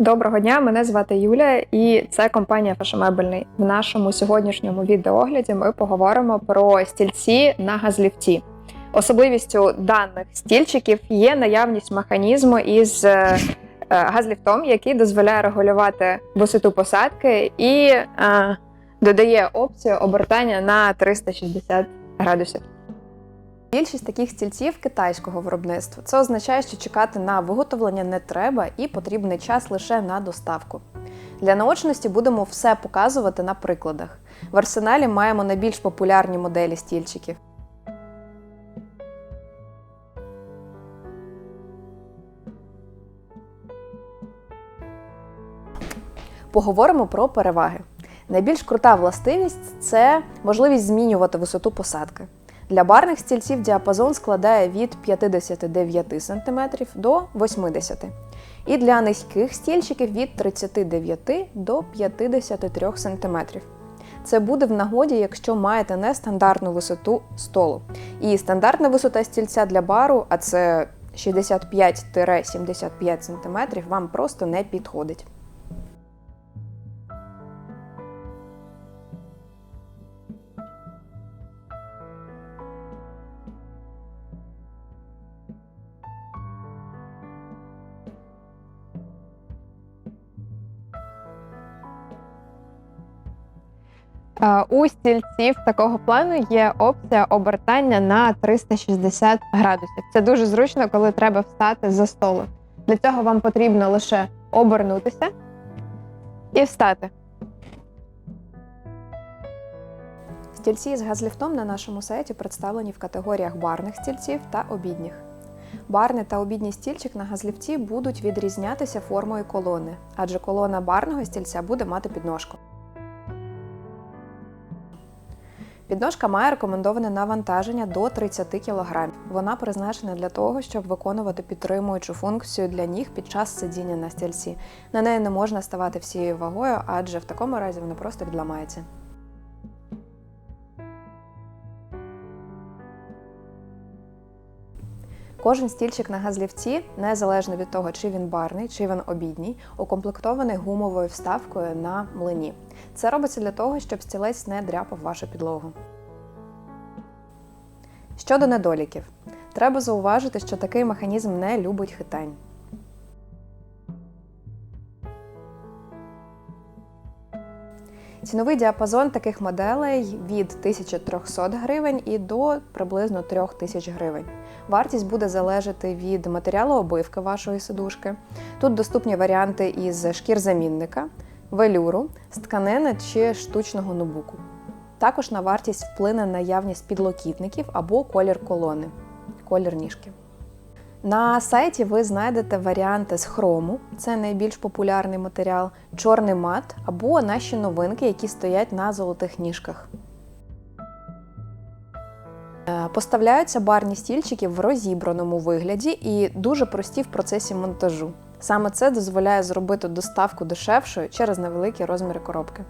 Доброго дня, мене звати Юля, і це компанія Фашемебельний. В нашому сьогоднішньому відеоогляді ми поговоримо про стільці на газліфті. Особливістю даних стільчиків є наявність механізму із е, е, газліфтом, який дозволяє регулювати висоту посадки і е, додає опцію обертання на 360 градусів. Більшість таких стільців китайського виробництва. Це означає, що чекати на виготовлення не треба і потрібний час лише на доставку. Для наочності будемо все показувати на прикладах. В арсеналі маємо найбільш популярні моделі стільчиків. Поговоримо про переваги. Найбільш крута властивість це можливість змінювати висоту посадки. Для барних стільців діапазон складає від 59 см до 80 см. і для низьких стільчиків від 39 до 53 см. Це буде в нагоді, якщо маєте нестандартну висоту столу. І стандартна висота стільця для бару, а це 65-75 см, вам просто не підходить. У стільців такого плану є опція обертання на 360 градусів. Це дуже зручно, коли треба встати за столу. Для цього вам потрібно лише обернутися і встати. Стільці з газліфтом на нашому сайті представлені в категоріях барних стільців та обідніх. Барний та обідній стільчик на газліфті будуть відрізнятися формою колони, адже колона барного стільця буде мати підножку. Підножка має рекомендоване навантаження до 30 кг. Вона призначена для того, щоб виконувати підтримуючу функцію для ніг під час сидіння на стільці. На неї не можна ставати всією вагою, адже в такому разі вона просто відламається. Кожен стільчик на газлівці, незалежно від того, чи він барний, чи він обідній, укомплектований гумовою вставкою на млині. Це робиться для того, щоб стілець не дряпав вашу підлогу. Щодо недоліків, треба зауважити, що такий механізм не любить хитань. Ціновий діапазон таких моделей від 1300 гривень і до приблизно 3000 гривень. Вартість буде залежати від матеріалу обивки вашої сидушки. Тут доступні варіанти із шкір-замінника, велюру, з тканини чи штучного нубуку. Також на вартість вплине наявність підлокітників або колір колони, колір ніжки. На сайті ви знайдете варіанти з хрому, це найбільш популярний матеріал, чорний мат або наші новинки, які стоять на золотих ніжках. Е, Поставляються барні стільчики в розібраному вигляді і дуже прості в процесі монтажу. Саме це дозволяє зробити доставку дешевшою через невеликі розміри коробки.